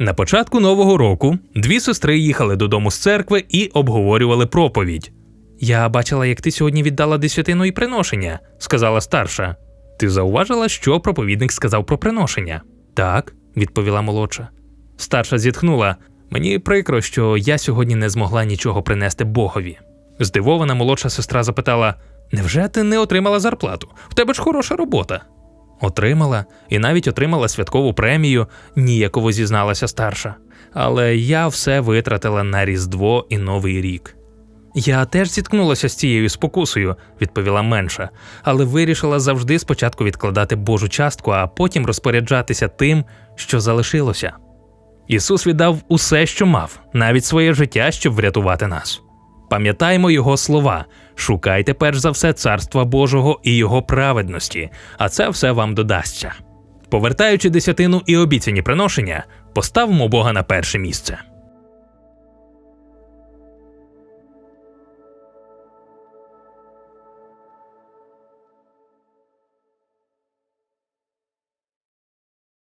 На початку нового року дві сестри їхали додому з церкви і обговорювали проповідь. Я бачила, як ти сьогодні віддала десятину і приношення, сказала старша. Ти зауважила, що проповідник сказав про приношення? Так, відповіла молодша. Старша зітхнула. Мені прикро, що я сьогодні не змогла нічого принести Богові. Здивована молодша сестра запитала: Невже ти не отримала зарплату? В тебе ж хороша робота. Отримала і навіть отримала святкову премію, ніяково зізналася старша. Але я все витратила на Різдво і Новий рік. Я теж зіткнулася з цією спокусою, відповіла менша, але вирішила завжди спочатку відкладати Божу частку, а потім розпоряджатися тим, що залишилося. Ісус віддав усе, що мав, навіть своє життя, щоб врятувати нас. Пам'ятаймо Його слова: шукайте перш за все царства Божого і Його праведності, а це все вам додасться. Повертаючи десятину і обіцяні приношення, поставимо Бога на перше місце.